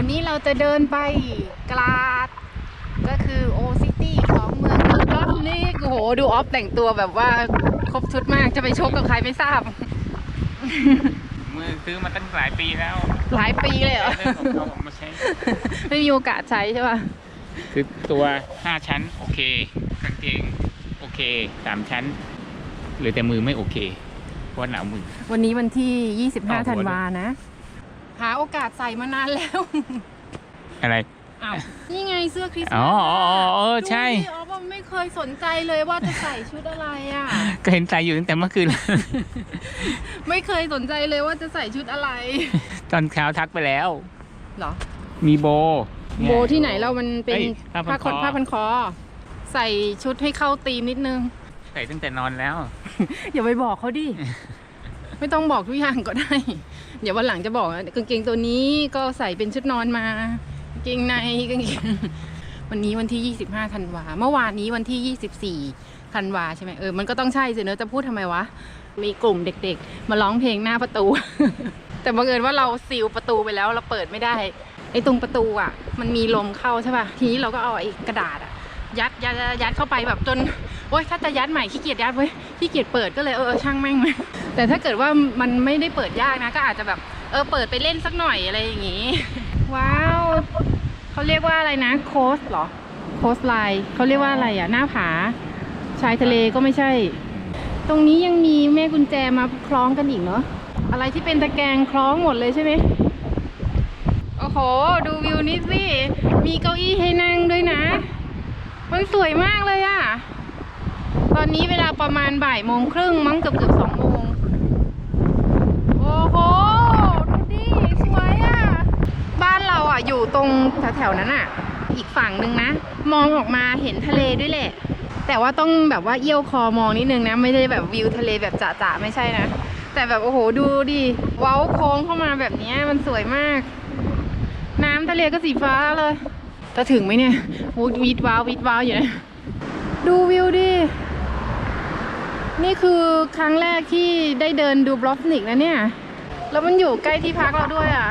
วันนี้เราจะเดินไปกลาด ก็คือโอซิตี้ของเมืองดูบลอฟนิกโอ้โหดูออฟแต่งตัวแบบว่าครบชุดมากจะไปชกกับใครไม่ทราบ มือซื้อมาตั้งหลายปีแล้วหลายปีเลยเหรอเรื่องของเขาผมมาใช้ ไม่มีโอกาสใช้ใช่ป่ะ คือตัวห้าชั้น โอเค กางเกง โอเคสามชั้นเหรือแต่มือไม่โอเค เพราะว่าหนาวมือ วันนี้วันที่ต่อหัว25 ธันวานะ หาโอกาสใส่มานานแล้ว อะไร อ้าว นี่ไงเสื้อคริสต์อ๋มาอสอ๋ออ๋อเออใช่ ดูดิอ๋อว่าไม่เคยสนใจเลยว่าจะใส่ชุดอะไรอะ ก็เห็นใส่อยู่ตั้งแต่เมื่อคืน ไม่เคยสนใจเลยว่าจะใส่ชุดอะไรตอนเช้าทักไปแล้ว เหรอ มีโบเนี่ยโบที่ไหนเรามันเป็นเอ้ยผ้าพันผ้าขนคอผ้าพันคอ ใส่ชุดให้เข้าธีมนิดนึง ใส่ตั้งแต่นอนแล้ว อย่าไปบอกเขาดิ ไม่ต้องบอกทุกอย่างก็ได้ เดี๋ยววันหลังจะบอกกางเกงตัวนี้ก็ใส่เป็นชุดนอนมากางเกงในกางเกงวันนี้วันที่ 25ธันวาเมื่อวานนี้วันที่ 24ธันวาใช่ไหมเออมันก็ต้องใช่สิเนอะจะพูดทำไมวะมีกลุ่มเด็กๆ มาร้องเพลงหน้าประตู แต่บังเอิญว่าเราซีลประตูไปแล้วเราเปิดไม่ได้ไอ้ตรงประตูอะ มันมีลมเข้าใช่ป่ะทีนี้เราก็เอาไอ้กระดาษอะ ยัดยัดยัดเข้าไปแบบจนโอ๊ยถ้าจะยัดใหม่ขี้เกียจยัดเว้ยขี้เกียจเปิดก็เลยเออเออช่างแม่งมันแต่ถ้าเกิดว่ามันไม่ได้เปิดยากนะ ก็อาจจะแบบเออเปิดไปเล่นสักหน่อยอะไรอย่างงี้ ว้าวเขาเรียกว่าอะไรนะโคสเหรอโคสไลน์เขาเรียกว่าอะไรอะหน้าผาชายทะเลก็ไม่ใช่ ตรงนี้ยังมีแม่กุญแจมาคล้องกันอีกเนาะอะไรที่เป็นตะแกรงคล้องหมดเลยใช่ไหมโอ้โห ดูวิวนี้สิ มีเก้าอี้ให้นั่งด้วยนะ มันสวยมากเลยอะตอนนี้เวลาประมาณบ่ายโมงครึ่งมั้งเกือบเกือบสองโมง โอ้โห ดูดิ สวยอะบ้านเราอะอยู่ตรงแถวๆนั้นอะอีกฝั่งนึงนะ มองออกมาเห็นทะเลด้วยแหละ แต่ว่าต้องแบบว่าเอี้ยวคอมองนิดนึงนะ ไม่ได้แบบวิวทะเลแบบจ๋าๆไม่ใช่นะ แต่แบบโอ้โหดูดิเว้าโค้งเข้ามาแบบนี้มันสวยมาก น้ำทะเลก็สีฟ้าเลย จะถึงไหมเนี่ยวูดวีดว้าววีดว้าวอยู่นะดูวิวดิ นี่คือครั้งแรกที่ได้เดินดูบล็อกนิกนะเนี่ย แล้วมันอยู่ใกล้ที่พักเราด้วยอะ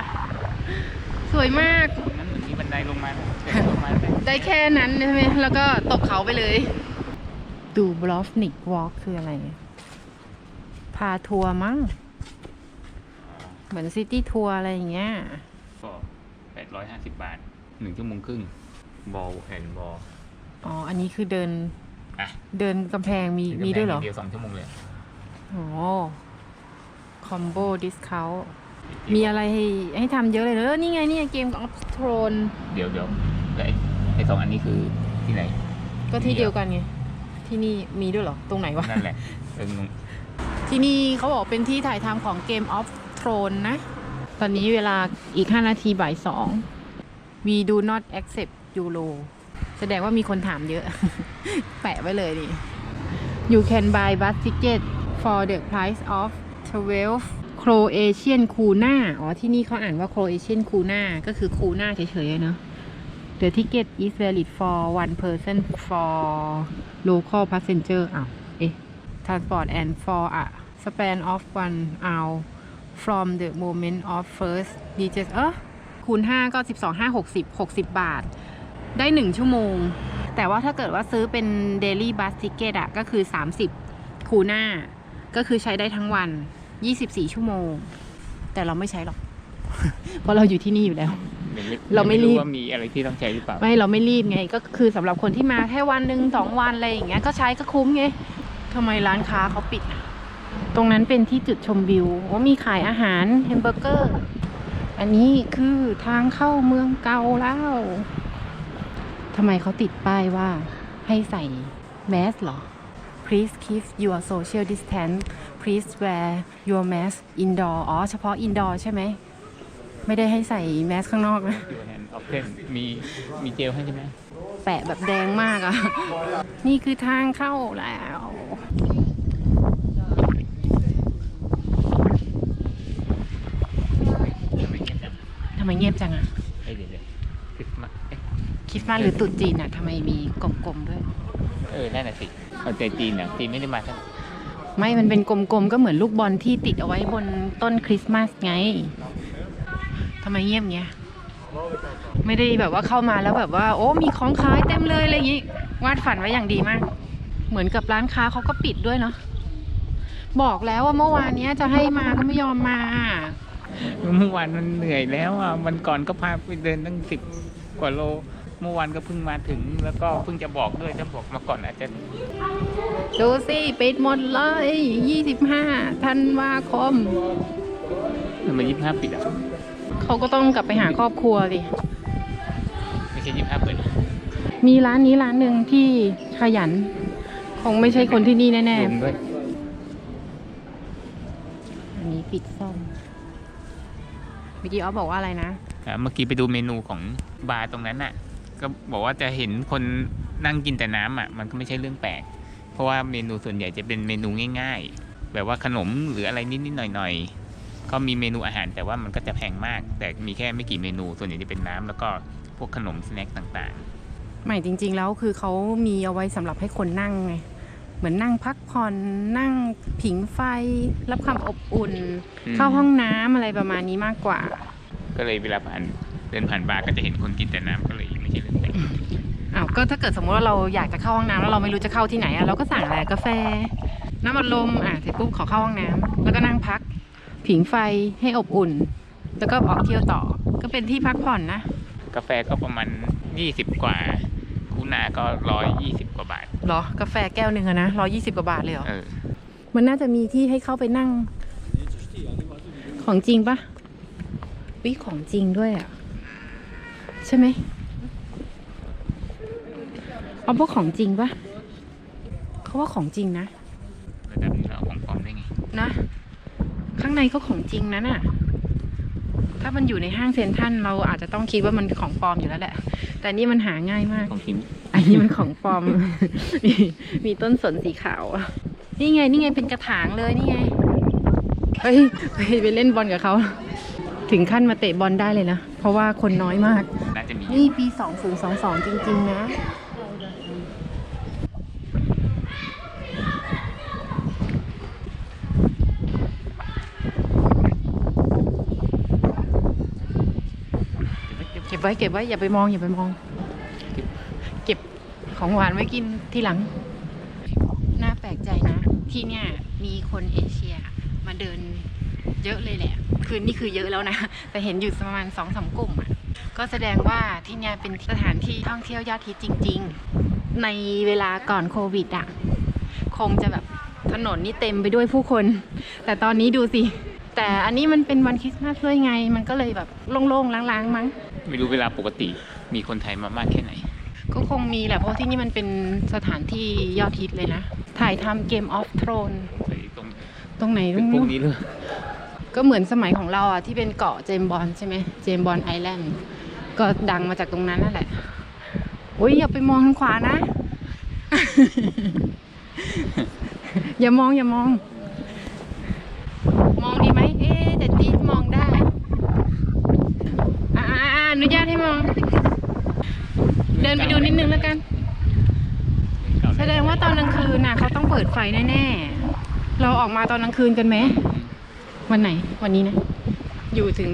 สวยมากนั้นเหมือนมีบันไดลงมาเดินลงมาได้ได้แค่นั้นใช่ไหมแล้วก็ตกเขาไปเลย ดูบล็อกนิกวอล์กคืออะไร พาทัวร์มั้ง เหมือนซิตี้ทัวร์อะไรอย่างเงี้ยก็แปดร้อยห้าสิบบาท หนึ่งชั่วโมงครึ่งบอลแอนบอลอ๋อ อันนี้คือเดิน อะเดินกำแพงมีมีด้วยเหรอ เดียวสองชั่วโมงเลยโอ้คอมโบดิสคามีอะไรให้ให้ทำเยอะเลยเนอะนี่ไงนี่ไงเกมออฟทรอนเดี๋ยวเดี๋ยวแล้วไอ้ไอ้สองอันนี้คือที่ไหน ก็ที่เดียวกันไง ที่นี่มีด้วยเหรอ ตรงไหนวะ นั่นแหละเออที่นี่เขาบอกเป็นที่ถ่ายทำของเกม of Thrones นะ ตอนนี้เวลาอีก 5 นาทีบ่ายสอง we do not accept euro แสดงว่ามีคนถามเยอะ แปะไว้เลยดิ you can buy bus ticket for the price of 12 Croatian kuna อ๋อ ที่นี่เขาอ่านว่า Croatian kuna ก็คือ kuna เฉยๆเนอะ The ticket is valid for one person for local passenger อ้าวเอ๊ะ transport and for a span of one hour from the moment of first digest เออ คูณ 5 ก็ 12 5 60 60 บาท ได้ 1 ชั่วโมง แต่ว่าถ้าเกิดว่าซื้อเป็น daily bus ticket อะก็คือ 30 คูณหน้าก็คือใช้ได้ทั้งวัน 24 ชั่วโมง แต่เราไม่ใช้หรอก เพราะเราอยู่ที่นี่อยู่แล้ว เราไม่รีบว่ามีอะไรที่ต้องใช้หรือเปล่า ไม่เราไม่รีบไง ก็คือสำหรับคนที่มาแค่วันหนึ่งสองวันอะไรอย่างเงี้ยก็ใช้ก็คุ้มไงทำไมร้านค้าเขาปิดอะตรงนั้นเป็นที่จุดชมวิวว่ามีขายอาหารแฮมเบอร์เกอร์ อันนี้คือทางเข้าเมืองเก่าแล้วทำไมเขาติดป้ายว่าให้ใส่แมสเหรอ Please keep your social distance Please wear your mask indoor อ๋อ เฉพาะ indoor ใช่ไหม ไม่ได้ให้ใส่แมสข้างนอกนะอยู่แฮนด์ออฟเทนมีมีเจลให้ใช่ไหม แปะแบบแดงมากอะนี่คือทางเข้าแล้ว ทำ ไมเงียบจังทำไมเงียบจังอะเอ้ยเดี๋ยวเดี๋ยวคริสต์มาสเอ๊ะคริดมาสหรือตรุษจีนอะทำไมมีกลมๆด้วย เออนั่นน่ะสิเอาใจจีนอะจีนไม่ได้มาทั้งไม่มันเป็นกลมๆก็เหมือนลูกบอลที่ติดเอาไว้บนต้นคริสต์มาสไงทำไมเงียบเงี้ย ไม่ได้แบบว่าเข้ามาแล้วแบบว่า โอ้มีของขายเต็มเลยอะไรอย่างงี้วาดฝันไว้อย่างดีมาก เหมือนกับร้านค้าเขาก็ปิดด้วยเนาะบอกแล้วว่าเมื่อวานเนี้ยจะให้มาก็ไม่ยอมมา เมื่อวานมันเหนื่อยแล้วอะวันก่อนก็พาไปเดินตั้งสิบกว่าโล เมื่อวานก็เพิ่งมาถึง แล้วก็เพิ่งจะบอกด้วยถ้าบอกมาก่อนอาจจะดูสิปิดหมดเลยยี่สิบห้าธันวาคมทำไมยี่ห้าปิดอะเขาก็ต้องกลับไปหาครอบครัวสิไม่ใช่ยี่ห้าเปิดเหรอมีร้านนี้ร้านหนึ่งที่ขยัน คงไม่ใช่คนที่นี่แน่รวมด้วยๆอันนี้ปิดซ่อมเมื่อกี้ออฟบอกว่าอะไรนะอะเมื่อกี้ไปดูเมนูของบาร์ตรงนั้นน่ะ ก็บอกว่าจะเห็นคนนั่งกินแต่น้ำอะ มันก็ไม่ใช่เรื่องแปลก เพราะว่าเมนูส่วนใหญ่จะเป็นเมนูง่าย ๆ แบบว่าขนมหรืออะไรนิดๆหน่อยๆ ก็มีเมนูอาหารแต่ว่ามันก็จะแพงมาก แต่มีแค่ไม่กี่เมนู ส่วนใหญ่จะเป็นน้ำแล้วก็พวกขนมสแน็คต่างใหม่จริง ๆ แล้วคือเขามีเอาไว้สำหรับให้คนนั่งไง เหมือนนั่งพักผ่อนนั่งผิงไฟ รับความอบอุ่น อืม เข้าห้องน้ำอะไรประมาณนี้มากกว่าๆก็เลยเวลาผ่านเดินผ่านบาร์ก็จะเห็นคนกินแต่น้ำก็เลยไม่ใช่เรื่องแปลกอ้าวก็ถ้าเกิดสมมติว่าเราอยากจะเข้าห้องน้ำแล้วเราไม่รู้จะเข้าที่ไหนอะเราก็สั่งอะไรกาแฟ น้ำอัดลมอะเสร็จปุ๊บขอเข้าห้องน้ำแล้วก็นั่งพัก ผิงไฟให้อบอุ่น แล้วก็ออกเที่ยวต่อ ก็เป็นที่พักผ่อนนะ กาแฟก็ประมาณยี่สิบกว่าคูนาก็ร้อยยี่สิบกว่าบาทเหรอกาแฟแก้วหนึ่งอะนะร้อยี่สิบกว่าบาทเลยเหรอเออมันน่าจะมีที่ให้เข้าไปนั่ง ของจริงปะวิของจริงด้วยอะ ใช่ไหมเอาพวกของจริงปะเขาว่าของจริงนะระดับนี้เราเอาของปลอมได้ไงนะ ข้างในก็ของจริงนะน่ะ ถ้ามันอยู่ในห้างเซ็นทรัลเราอาจจะต้องคิดว่ามันของปลอมอยู่แล้วแหละ แต่นี่มันหาง่ายมาก ของจริง อันนี้มันของปลอม มีมีต้นสนสีขาวอะนี่ไง นี่ไงเป็นกระถางเลยนี่ไง เฮ้ยไปไปเล่นบอลกับเขา ถึงขั้นมาเตะบอลได้เลยนะ เพราะว่าคนน้อยมาก น่าจะมีนี่ปี 2022 จริง ๆ นะ เก็บไว้เก็บไว้อย่าไปมองอย่าไปมองเก็บ ของหวานไว้กินทีหลัง น่าแปลกใจนะ ที่เนี่ยมีคนเอเชียมาเดินเยอะเลยแหละ คือนี่คือเยอะแล้วนะ แต่เห็นอยู่ประมาณสองสามกลุ่มอะ ก็แสดงว่าที่เนี่ยเป็นสถานที่ท่องเที่ยวยอดฮิตจริง ๆ ในเวลาก่อนโควิดอะ คงจะแบบถนนนี่เต็มไปด้วยผู้คน แต่ตอนนี้ดูสิ แต่อันนี้มันเป็นวันคริสต์มาสด้วยไง มันก็เลยแบบโล่งๆล้างๆมั้ง ไม่รู้เวลาปกติมีคนไทยมามากแค่ไหน ก็คงมีแหละเพราะที่นี่มันเป็นสถานที่ยอดฮิตเลยนะ ถ่ายทำเกมออฟทรอนไปตรงตรงไหนตรตึกงพวนู้กนนี้เลยก็เหมือนสมัยของเราอะที่เป็นเกาะเจมส์บอลใช่ไหมเจมส์บอลไอแลนด์ก็ดังมาจากตรงนั้นนั่นแหละโอ้ยอย่าไปมองทางขวานะ อย่ามองอย่ามอง มองดีไหมเอ๊ะแต่จีมองได้ อ่าอนุญาตให้มอง เดินไปดูนิดนึงแล้วกัน แสดงว่าตอนกลางคืนน่ะเขาต้องเปิดไฟแน่ๆ เราออกมาตอนกลางคืนกันไหม วันไหน วันนี้นะ อยู่ถึง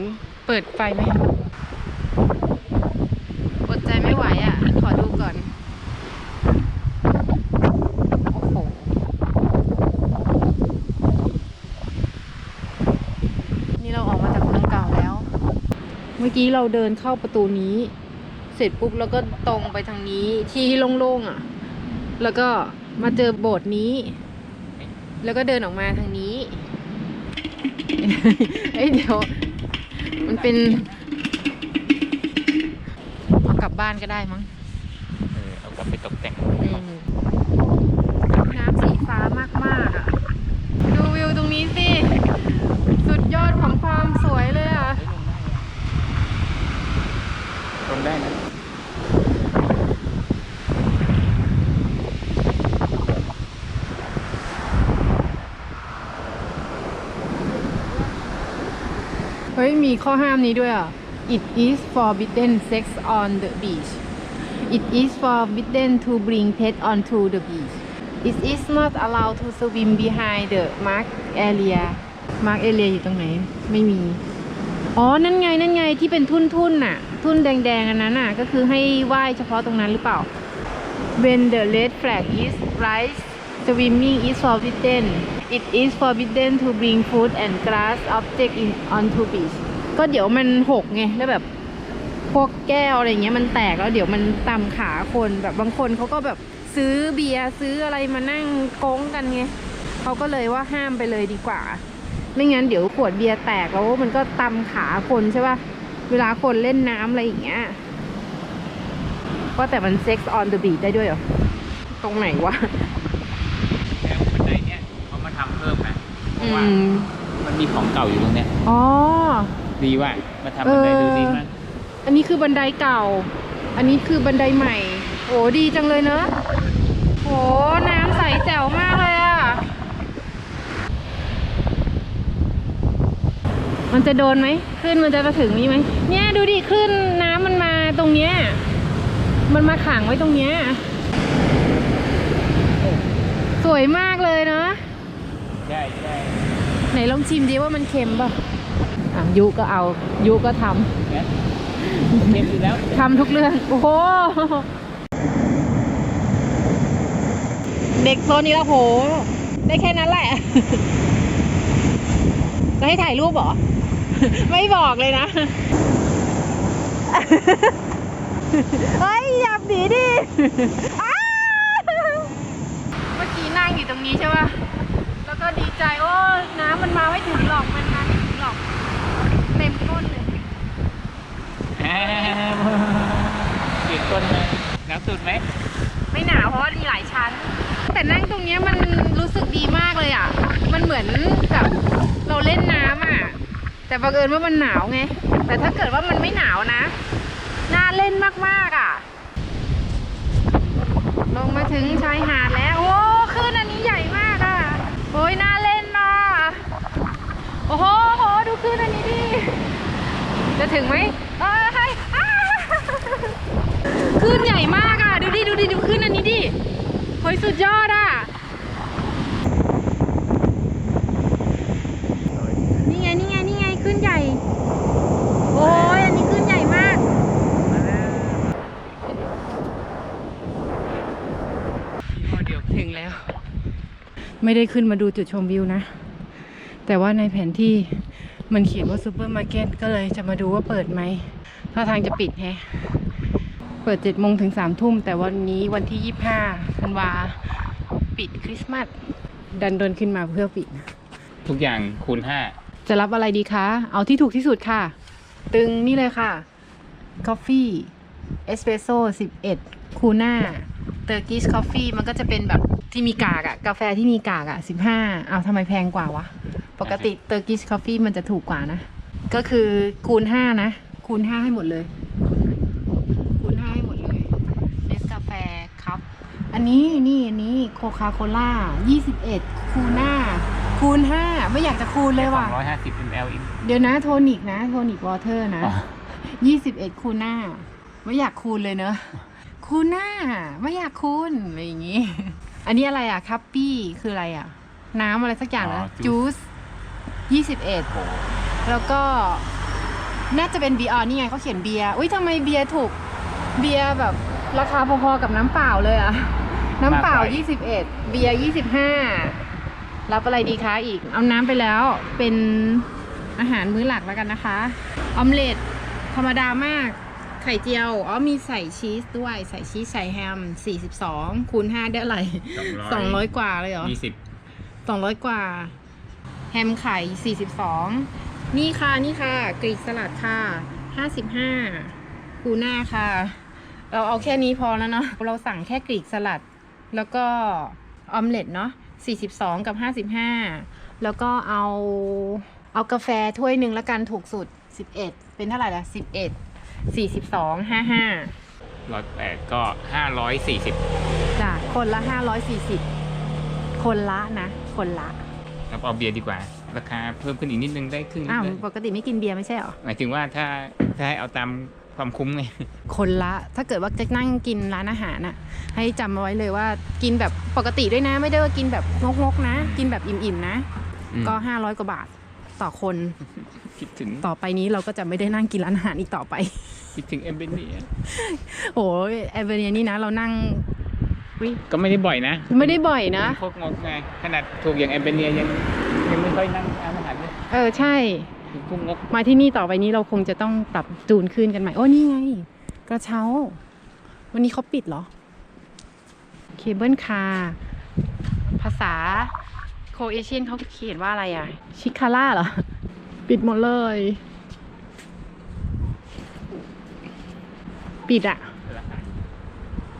เปิดไฟไหมอดใจไม่ไหวอะ ขอดูก่อนโอ้โหนี่เราออกมาจากเมืองเก่าแล้วเมื่อกี้เราเดินเข้าประตูนี้ เสร็จปุ๊บแล้วก็ตรงไปทางนี้ที่โล่งๆอะ แล้วก็มาเจอโบสถ์นี้ แล้วก็เดินออกมาทางนี้เอ้ยเดี๋ยว มันเป็นเอากลับบ้านก็ได้มั้งเออเอากลับไปตกแต่งอืมน้ำสีฟ้ามากๆอะ ดูวิวตรงนี้สิ สุดยอดของความสวยเลยอะตรงได้นะ มีข้อห้ามนี้ด้วยอะ It is forbidden sex on the beach It is forbidden to bring pet onto the beach It is not allowed to swim behind the mark area mark area อยู่ตรงไหน ไม่มี อ๋อ นั่นไง นั่นไงที่เป็นทุ่นทุ่นๆน่ะ ทุ่นแดงๆอันนั้นน่ะ ก็คือให้ไหว้เฉพาะตรงนั้นหรือเปล่า When the red flag is raised swimming is forbidden it is forbidden to bring food and glass object in onto beach ก็เดี๋ยวมันหกไงแล้วแบบพวกแก้วอะไรเงี้ยมันแตกแล้วเดี๋ยวมันตำขาคนแบบบางคนเขาก็แบบซื้อเบียร์ซื้ออะไรมานั่งโก้งกันไงเขาก็เลยว่าห้ามไปเลยดีกว่า ไม่งั้นเดี๋ยวขวดเบียร์แตกแล้วมันก็ตำขาคนใช่ป่ะเวลาคนเล่นน้ำอะไรอย่างเงี้ยว่าแต่มันเซ็กซ์ออนเดอะบีได้ด้วยเหรอ ตรงไหนวะ แล้วบันไดเนี้ยเขามาทำเพิ่มนะ เพอืราะว่ามมันมีของเก่าอยู่ตรงเนี้ยอ๋อ ดีว่ามาทำบันไดเออดูดีมากอันนี้คือบันไดเก่า อันนี้คือบันไดใหม่ โอ้ดีจังเลยเนอะโอ้น้ำใสแจ๋วมากเลยอะมันจะโดนไหมขึ้นมันจะมาถึงนี่ไหม เนี่ยดูดิขึ้นน้ำมันมาตรงเนี้ย มันมาขังไว้ตรงเนี้ย สวยมากเลยเนาะใช่ใช่ไหนลองชิมดิว่ามันเค็มป่ะอะยุก็เอายุก็ทำนะเค็มอยู่แล้วทำทุกเรื่อง โอ้โห เด็กโซนนี้ละโห ได้แค่นั้นแหละ จะให้ถ่ายรูปเหรอ ไม่บอกเลยนะ เฮ้ยอย่าบีดิอ้าเมื่อกี้นั่งอยู่ตรงนี้ใช่ป่ะแล้ว ก็ดีใจโอ้น้ำมันมาไม่ถึงหรอกมันมาไม่ถึงหรอกเต็มก้นเลยเปียกต้นเลยหนาวสุดไหมไม่หนาวเพราะว่ามีหลายชั้น แต่นั่งตรงเนี้ยมันรู้สึกดีมากเลยอะ มันเหมือนกับเราเล่นน้ำอะ แต่บังเอิญว่ามันหนาวไง แต่ถ้าเกิดว่ามันไม่หนาวนะ น่าเล่นมากๆอะ ลงมาถึงชายหาดแล้ว โอ้คลื่นอันนี้ใหญ่มากอะ โอ้ยน่าเล่นน่ะโอ้โหโหดูขึ้นอันนี้ดิจะถึงไหมเอ้ยอ้นใหญ่มากอะ ดูดิ ดูดิ ดูขึ้นอันนี้ดิเฮ้ยสุดยอดอะ นี่ไง นี่ไง นี่ไงคลื่นใหญ่ โอ้ยอันนี้คลื่นใหญ่มาก ยี่ห้อเดียว ถึงแล้ว ไม่ได้ขึ้นมาดูจุดชมวิวนะ แต่ว่าในแผนที่มันเขียนว่าซูเปอร์มาร์เก็ตก็เลยจะมาดูว่าเปิดไหมถ้าทางจะปิดแฮะเปิดเจ็ดโมงถึงสามทุ่ม แต่วันนี้วันที่ยี่ห้าธันวาปิดคริสต์มาสดันโดนขึ้นมาเพื่อปิดทุกอย่างคูณห้าจะรับอะไรดีคะ เอาที่ถูกที่สุดค่ะ ตึงนี่เลยค่ะกาแฟเอสเปรสโซ่สิบเอ็ดคูน่าเตอร์กิชคอฟฟี่มันก็จะเป็นแบบ ที่มีกากอะกาแฟที่มีกากอะสิบห้าเอาทำไมแพงกว่าวะ ปกติเตอร์กิชคอฟฟี่มันจะถูกกว่านะ ก็คือคูณห้านะ คูณห้าให้หมดเลย คูณห้าให้หมดเลยเนสกาแฟครับ อันนี้นี่อันนี้โคคาโคล่ายี่สิบเอ็ดคูน่าคูณห้าไม่อยากจะคูณเลยว่ะร้อยห้าสิบ ml อีกเดี๋ยวนะโทนิกนะ โทนิกวอเตอร์นะอ๋อยี่สิบเอ็ดคูน่าไม่อยากคูณเลยเนอะคูน่าไม่อยากคูณอะไรอย่างงี้ อันนี้อะไรอะคัพปี้คืออะไรอะ น้ำอะไรสักอย่างนะจูสยี่สิบเอ็ดโอ้โหแล้วก็น่าจะเป็นเบียร์นี่ไงเขาเขียนเบียร์อุ้ยทำไมเบียร์ถูกเบียร์แบบราคาพอๆกับน้ำเปล่าเลยอะ น้ำเปล่า 21 เบียร์25 รับอะไรดีคะอีก เอาน้ำไปแล้วเป็นอาหารมื้อหลักแล้วกันนะคะ ออมเล็ตธรรมดามาก ไข่เจียว อ๋อมีใส่ชีสด้วย ใส่ชีสใส่แฮม 42คูณ5ได้อะไร200 กว่าเลยเหรอ ยี่สิบสองร้อยกว่า แฮมไข่สี่สิบสองนี่ค่ะนี่ค่ะ กรีกสลัดค่ะห้าสิบห้าคูน่าค่ะ เราเอาแค่นี้พอแล้วเนาะเราสั่งแค่กรีกสลัด แล้วก็ออมเล็ตเนาะสี่สิบสองกับห้าสิบห้าแล้วก็เอาเอากาแฟถ้วยหนึ่งแล้วกันถูกสุดสิบเอ็ดเป็นเท่าไหร่ละสิ บเอ็ดสี่สิบสองห้าห้าร้อยแปดก็ห้าร้อยสี่สิบจ้ะ คนละห้าร้อยสี่สิบคนละนะ คนละแล้วเอาเบียร์ดีกว่า ราคาเพิ่มขึ้นอีกนิดนึงได้ครึ่งอ้าวเลยปกติไม่กินเบียร์ไม่ใช่เหรอ หมายถึงว่าถ้าถ้าให้เอาตามความคุ้มไง คนละ ถ้าเกิดว่าจะนั่งกินร้านอาหารน่ะ ให้จำเอาไว้เลยว่ากินแบบปกติด้วยนะ ไม่ได้ว่ากินแบบงกๆนะ กินแบบอิ่มๆนะ อืม ก็ห้าร้อยกว่าบาทต่อคน คิดถึง ต่อไปนี้เราก็จะไม่ได้นั่งกินร้านอาหารอีกต่อไป คิดถึงเอมเบเนียโอ้ยแอเวเนียนี่นะ เรานั่งอุ๊ยก็ไม่ได้บ่อยนะไม่ได้บ่อยนะพวกงกไงขนาดถูกอย่างเอมเบเนียยังยังไม่ค่อยนั่งอาหารเลยเออใช่ พวกงกมาที่นี่ต่อไปนี้เราคงจะต้องปรับจูนขึ้นกันใหม่ โอ้นี่ไง กระเช้า วันนี้เขาปิดเหรอ เคเบิลคาร์ภาษาโคเอเชียนเขาเขียนว่าอะไรอะ ชิคาร่าเหรอ ปิดหมดเลย ปิดอะ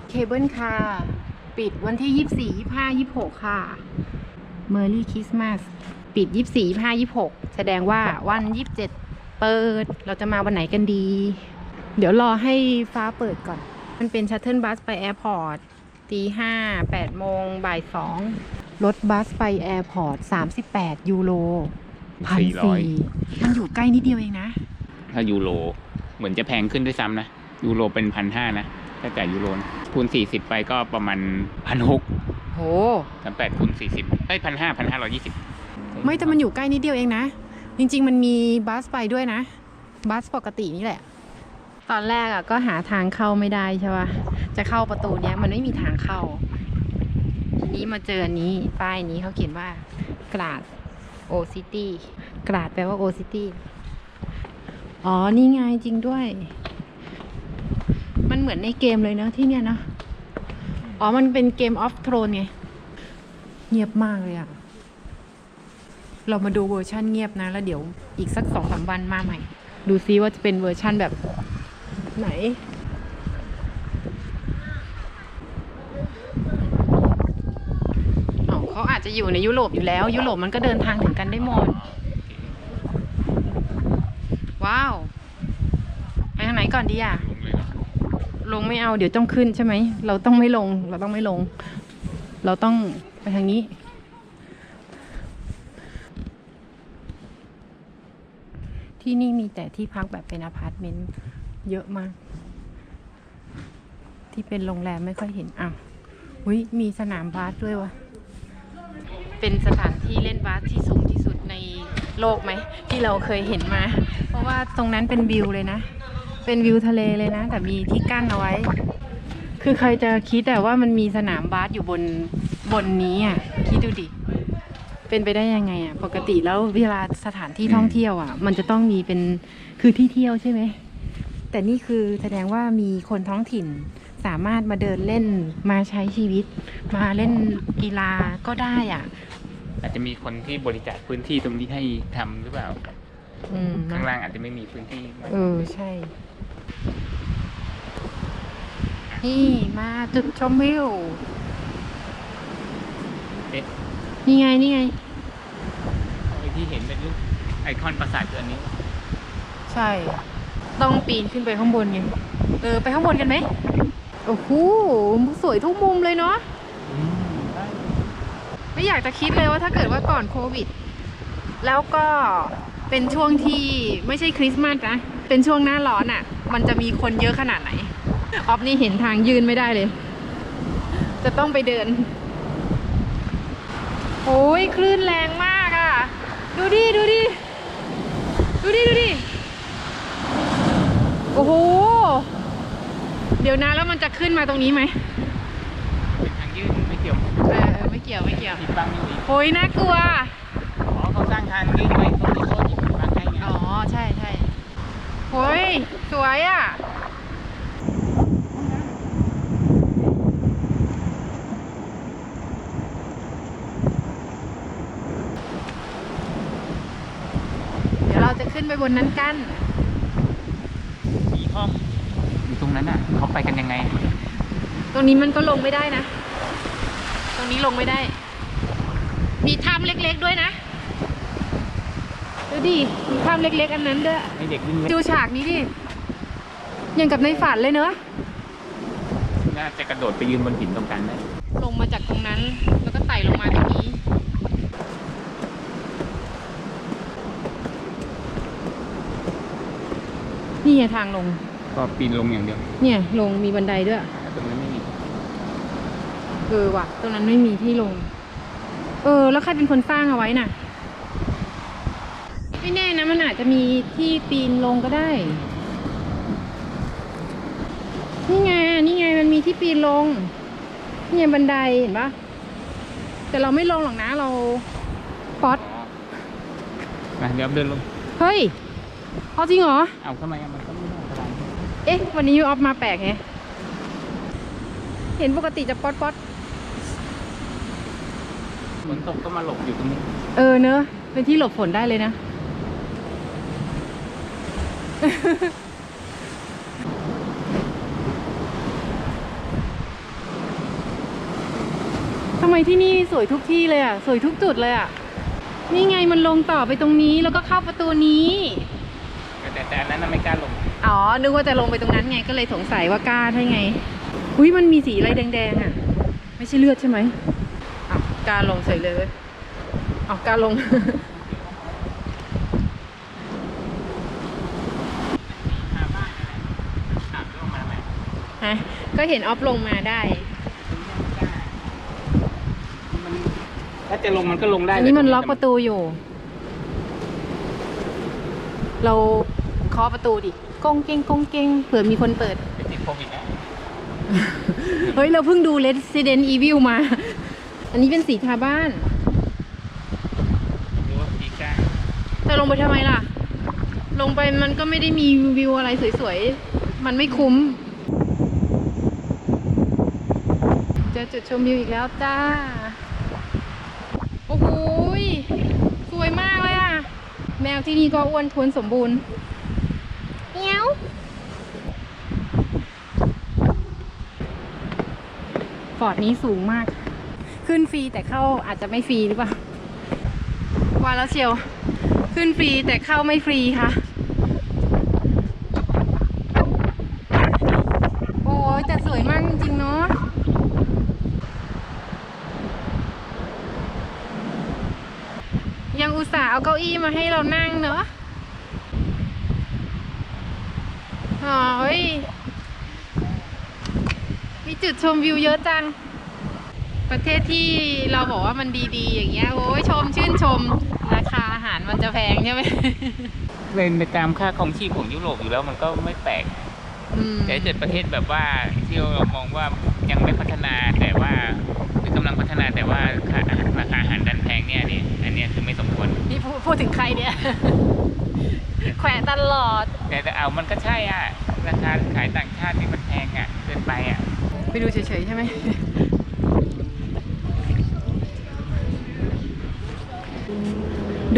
เคเบิลคาร์ปิดวันที่ยี่สี่ยี่ห้ายี่หกค่ะเมอรี่คริสต์มาสปิดยี่สี่ยี่ห้ายี่หกแสดงว่าวันยี่สิบเจ็ดเปิด เราจะมาวันไหนกันดี เดี๋ยวรอให้ฟ้าเปิดก่อน มันเป็นชัตเทิลบัสไปแอร์พอร์ตตีห้าแปดโมงบ่ายสองรถบัสไปแอร์พอร์ตสามสิบแปดยูโรพันสี่ร้อยสี่มันอยู่ใกล้นิดเดียวเองนะ ถ้ายูโร เหมือนจะแพงขึ้นด้วยซ้ำนะ ยูโรเป็นพันห้านะถ้าจ่ายยูโรนะคูณสี่สิบไปก็ประมาณพันหกโห สามแปดคูณสี่สิบเอ้ยพันห้าพันห้าร้อยยี่สิบไม่แต่มันอยู่ใกล้นิดเดียวเองนะ จริง ๆ มันมีบัสไปด้วยนะ บัสปกตินี่แหละ ตอนแรกอะก็หาทางเข้าไม่ได้ใช่ปะจะเข้าประตูเนี้ยมันไม่มีทางเข้า ทีนี้มาเจออันนี้ ป้ายนี้เขาเขียนว่า กราดโอซิตี้กราดแปลว่าโอซิตี้อ๋อ นี่ไงจริงด้วย มันเหมือนในเกมเลยเนะที่เนี่ยนะ อ๋อ มันเป็นเกมออฟทรนไง เงียบมากเลยอะเรามาดูเวอร์ชันเงียบนะ แล้วเดี๋ยวอีกสักสองสามวันมาใหม่ ดูซิว่าจะเป็นเวอร์ชันแบบไหน เขาอาจจะอยู่ในยุโรปอยู่แล้ว ยุโรปมันก็เดินทางถึงกันได้หมด ว้าว ไปทางไหนก่อนดีอะ ลงไม่เอาเดี๋ยวต้องขึ้นใช่ไหม เราต้องไม่ลง เราต้องไม่ลง เราต้องไปทางนี้ ที่นี่มีแต่ที่พักแบบเป็นอพาร์ตเมนต์เยอะมาก ที่เป็นโรงแรมไม่ค่อยเห็นอ้าวอุ้ยมีสนามบาสด้วยวะเป็นสถานที่เล่นบาสที่สูงที่สุดในโลกไหม ที่เราเคยเห็นมา เพราะว่าตรงนั้นเป็นวิวเลยนะ เป็นวิวทะเลเลยนะ แต่มีที่กั้นเอาไว้ คือใครจะคิดแต่ว่ามันมีสนามบาสอยู่บนบนนี้อะ คิดดูดิ เป็นไปได้ยังไงอะ ปกติแล้วเวลาสถานที่ท่องเที่ยวอะ มันจะต้องมีเป็นคือที่เที่ยวใช่ไหม แต่นี่คือแสดงว่ามีคนท้องถิ่นสามารถมาเดินเล่นมาใช้ชีวิต มาเล่นกีฬาก็ได้อะ อาจจะมีคนที่บริจาคพื้นที่ตรงนี้ให้ทำหรือเปล่า อืมข้างนะล่างอาจจะไม่มีพื้นที่เออใช่ นี่มาจุดชมวิวเอ๊ะนี่ไง นี่ไงไอ้ที่เห็นเป็นรูปไอคอนปราสาทคืออันนี้ ใช่ ต้องปีนขึ้นไปข้างบนไงเออ ไปข้างบนกันไหมโอ้โหสวยทุกมุมเลยเนาะไม่อยากจะคิดเลยว่าถ้าเกิดว่าก่อนโควิด แล้วก็เป็นช่วงที่ไม่ใช่คริสต์มาสนะ เป็นช่วงหน้าร้อนอะ่ะ มันจะมีคนเยอะขนาดไหน ออฟนี่เห็นทางยืนไม่ได้เลย จะต้องไปเดิน โอ้ยคลื่นแรงมากอะ่ะ ดูดิ ดูดิ ดูดิ ดูดิ โอ้โห เดี๋ยวนะแล้วมันจะขึ้นมาตรงนี้ไหมเป็นทางยื่นไม่เกี่ยว เออไม่เกี่ยวไม่เกี่ยวปิดบังอยู่อีกโอ้ยน่ากลัว อ๋อเขาสร้างทางยื่นไว้ตรงนี้เขาปิดบังให้ไง อ๋อ ใช่ใช่ โอ้ย สวยอะเดี๋ยวเราจะขึ้นไปบนนั้นกัน มีห้องอยู่ตรงนั้นอะ เขาไปกันยังไง ตรงนี้มันก็ลงไม่ได้นะ ตรงนี้ลงไม่ได้ มีถ้ำเล็กๆด้วยนะ ดูดิมีถ้ำเล็กๆ อันนั้นด้วย ให้เด็กวิ่งเล่นดูฉากนี้ดิอย่างกับในฝันเลยเนอะน่าจะกระโดดไปยืนบนหินตรงกลางได้ลงมาจากตรงนั้น แล้วก็ไต่ลงมาตรงนี้ นี่ไงทางลง ก็ปีนลงอย่างเดียวเนี่ยลงมีบันไดด้วยแต่ตรงนั้นไม่มีเออว่ะ ตรงนั้นไม่มีที่ลง เออ แล้วใครเป็นคนสร้างเอาไว้น่ะไม่แน่นะมันอาจจะมีที่ปีนลงก็ได้ นี่ไง นี่ไงมันมีที่ปีนลง นี่ไงบันไดเห็นปะแต่เราไม่ลงหรอกนะเราป๊อตมาเดี๋ยวเดินลง เฮ้ย เอาจริงเหรอ เอาทำไมอะมันก็ไม่ได้อันตรายเอ๊ะ วันนี้ยูออฟมาแปลกไง เห็นปกติจะป๊อตป๊อตฝนตกก็มาหลบอยู่ตรงนี้ เออเนอะ เป็นที่หลบฝนได้เลยนะ ทำไมที่นี่สวยทุกที่เลยอะ สวยทุกจุดเลยอะ นี่ไงมันลงต่อไปตรงนี้แล้วก็เข้าประตูนี้ แต่แต่อันนั้นน่ะไม่กล้าลง อ๋อ นึกว่าจะลงไปตรงนั้นไงก็เลยสงสัยว่ากล้าใช่ไง อุ้ยมันมีสีอะไรแดงๆอะ ไม่ใช่เลือดใช่ไหมอ้าวกล้าลงเฉยเลยเอากล้าลง ฮะก็เห็นออฟลงมาได้ มันถ้าจะลงมันก็ลงได้อันนี้มันแต่ล็อกประตูอยู่ เราเคาะประตูดิกงเกงกงเกงเผื่อมีคนเปิดไปติดโควิดนะเฮ้ย เราเพิ่งดู Resident Evil มา อันนี้เป็นสีทาบ้านหรือว่าพีก้าแต่ลงไปทำไมล่ะ ลงไปมันก็ไม่ได้มีวิวอะไรสวยๆ มันไม่คุ้ม เจอจุดชมวิวอีกแล้วจ้า โอ้โหยสวยมากเลยอะ แมวที่นี่ก็อ้วนท้วนสมบูรณ์เมียวฟอร์ดนี้สูงมาก ขึ้นฟรีแต่เข้าอาจจะไม่ฟรีหรือเปล่าว่าแล้วเชียว ขึ้นฟรีแต่เข้าไม่ฟรีค่ะ โอ้ยแต่สวยมากจริงๆเนาะ ยังอุต ส่าห์เอาเก้าอี้มาให้เรานั่งเนาะโอ้ยมีจุดชมวิวเยอะจัง ประเทศที่เราบอกว่ามันดีๆ อย่างเงี้ยโอ้ยชมชื่นชม ราคาอาหารมันจะแพงใช่ไหมเป็นไปตามค่าของชีพของยุโรปอยู่แล้วมันก็ไม่แปลกอืมแต่ถ้าเกิดประเทศแบบว่าที่เรามองว่ายังไม่พัฒนาแต่ว่า แต่แต่เอามันก็ใช่อะราคาขายต่างชาตินี่มันแพงอะเกินไปอะ ไปดูเฉยๆใช่ไหม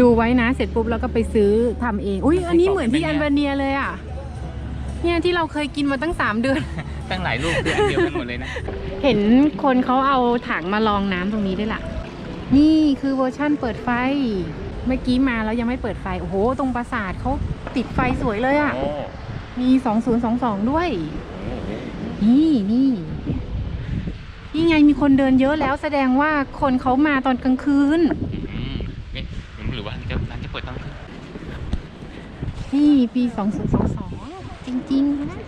ดูไว้นะเสร็จปุ๊บแล้วก็ไปซื้อทำเอง อุ้ยอันนี้เหมือนที่อันเบเนียเลยอะ เนี่ยที่เราเคยกินมาตั้งสามเดือน ตั้งหลายลูกคืออันเดียวกันหมดเลยนะ เห็นคนเขาเอาถังมาลองน้ำตรงนี้ด้วยล่ะ นี่คือเวอร์ชั่นเปิดไฟ เมื่อกี้มาแล้วยังไม่เปิดไฟ โอ้โห ตรงปราสาทเขา ติดไฟสวยเลยอะโอ้มี 2022 ด้วย นี่นี่นี่ไงมีคนเดินเยอะแล้วแสดงว่าคนเขามาตอนกลางคืนอืมเอ๊ะหรือว่าจะร้านจะเปิดตอนคืนนี่ปี 2022 จริงๆนะ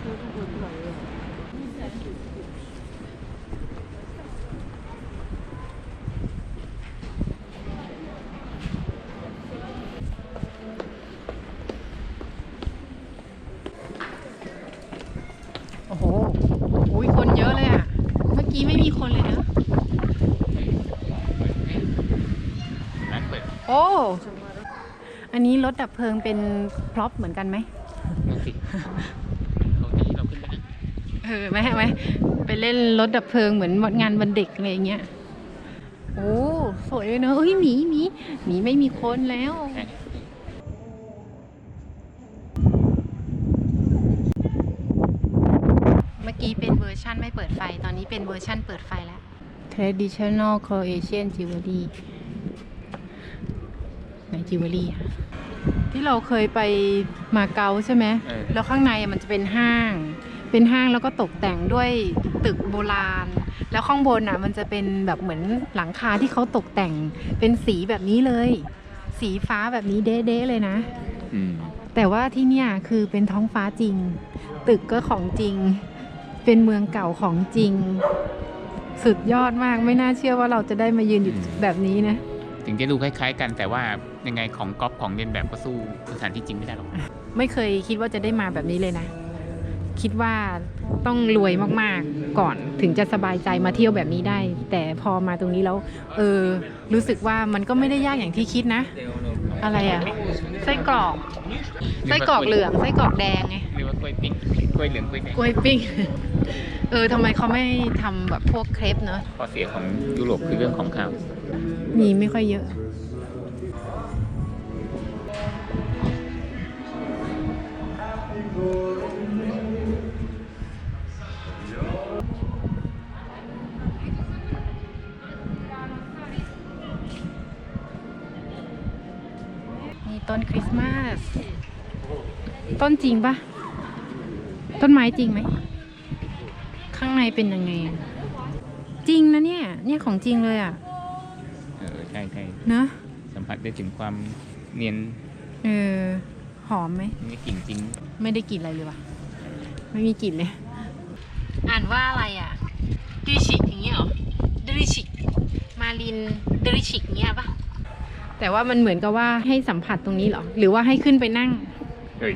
ดับเพลิงเป็นพร็อพเหมือนกันไหมนั่นสิเขาจะให้เราขึ้นไปนะเออไหมไหมไปเล่นรถดับเพลิงเหมือนงานวันเด็กอะไรอย่างเงี้ย โอ้สวยเลยเนอะเอ้ยหมีหมีหมีไม่มีคนแล้วใช่เมื่อกี้เป็นเวอร์ชั่นไม่เปิดไฟ ตอนนี้เป็นเวอร์ชั่นเปิดไฟแล้ว traditional Croatian jewelry ไหน jewelry อะ ที่เราเคยไปมาเก๊าใช่ไหมเออ แล้วข้างในอะมันจะเป็นห้าง เป็นห้างแล้วก็ตกแต่งด้วยตึกโบราณ แล้วข้างบนอะมันจะเป็นแบบเหมือนหลังคาที่เขาตกแต่งเป็นสีแบบนี้เลย สีฟ้าแบบนี้เด๊ะๆเลยนะ อืมแต่ว่าที่เนี่ยคือเป็นท้องฟ้าจริง ตึกก็ของจริง เป็นเมืองเก่าของจริง สุดยอดมากไม่น่าเชื่อว่าเราจะได้มายืนอยู่แบบนี้นะจ ถึงจะดูคล้ายๆ กัน แต่ว่ายังไงของก๊อปของเรียนแบบก็สู้สถานที่จริงไม่ได้หรอกไม่เคยคิดว่าจะได้มาแบบนี้เลยนะ คิดว่าต้องรวยมากๆก่อนถึงจะสบายใจมาเที่ยวแบบนี้ได้ แต่พอมาตรงนี้แล้ว เออ รู้สึกว่ามันก็ไม่ได้ยากอย่างที่คิดนะ อะไรอะไส้กรอกไส้กรอกเหลืองไส้กรอกแดงไงเรียกว่ากล้วยปิ้งกล้วยเหลืองกล้วยแดงกล้วยปิ้ง เออทำไมเขาไม่ทำแบบพวกเครปเนอะข้อเสียของยุโรปคือเรื่องของข้าวมีไม่ค่อยเยอะ มีต้นคริสต์มาส ต้นจริงปะต้นไม้จริงไหมข้างในเป็นยังไงอะจริงนะเนี่ย เนี่ยของจริงเลยอะ เออใช่ใช่เนอะสัมผัสได้ถึงความเนียน เออ หอมไหมนี่กลิ่นจริง ไม่ได้กลิ่นอะไรเลยว่ะ ไม่มีกลิ่นเลย อ่านว่าอะไรอะดิชิกอย่างเงี้ยเหรอดิชิก มาลินดิชิกเงี้ยปะแต่ว่ามันเหมือนกับว่าให้สัมผัสตรงนี้เหรอ หรือว่าให้ขึ้นไปนั่งเฮ้ย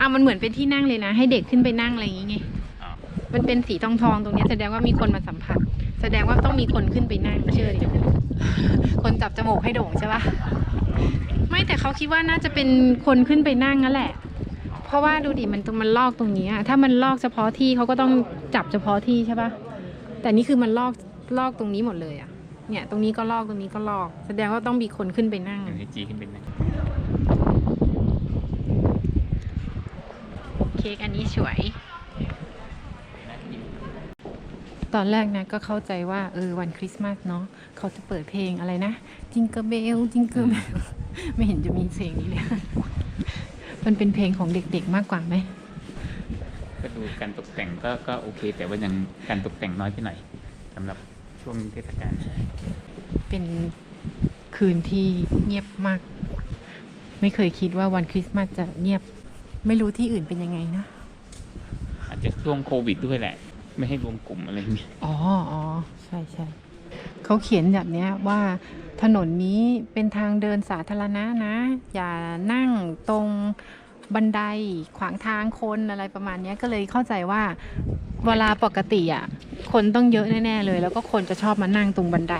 อะมันเหมือนเป็นที่นั่งเลยนะ ให้เด็กขึ้นไปนั่งอะไรอย่างงี้ไงอ๋อ มันเป็นสีทองทองๆตรงเนี้ยแสดงว่ามีคนมาสัมผัส แสดงว่าต้องมีคนขึ้นไปนั่งเชื่อดิคนจับจมูกให้โด่งใช่ปะไม่แต่เขาคิดว่าน่าจะเป็นคนขึ้นไปนั่งนั่นแหละ เพราะว่าดูดิมันตรงมันลอกตรงนี้อะถ้ามันลอกเฉพาะที่เขาก็ต้องจับเฉพาะที่ใช่ปะแต่นี่คือมันลอกลอกตรงนี้หมดเลยอะเนี่ย ตรงนี้ก็ลอกตรงนี้ก็ลอก แสดงว่าต้องมีคนขึ้นไปนั่งเห็นให้จีขึ้นเป็นนะเค้กอันนี้สวย ตอนแรกนะก็เข้าใจว่าเออวันคริสต์มาสเนาะเขาจะเปิดเพลงอะไรนะจิงเกอร์เบลจิงเกอร์เบลไม่เห็นจะมีเพลงนี้เลย มันเป็นเพลงของเด็กๆมากกว่าไหมก็ดูการตกแต่งก็ก็โอเค แต่ว่ายังการตกแต่งน้อยไปหน่อยสำหรับช่วงเทศกาลเป็นคืนที่เงียบมาก ไม่เคยคิดว่าวันคริสต์มาสจะเงียบ ไม่รู้ที่อื่นเป็นยังไงนะอาจจะช่วงโควิดด้วยแหละ ไม่ให้รวมกลุ่มอะไรอย่างเงี้ยอ๋ออ๋อใช่ใช่เขาเขียนแบบเนี้ยว่าถนนนี้เป็นทางเดินสาธารณะนะ อย่านั่งตรงบันไดขวางทางคนอะไรประมาณนี้ก็เลยเข้าใจว่าเวลาปกติอะคนต้องเยอะแน่ ๆ เลย แล้วก็คนจะชอบมานั่งตรงบันได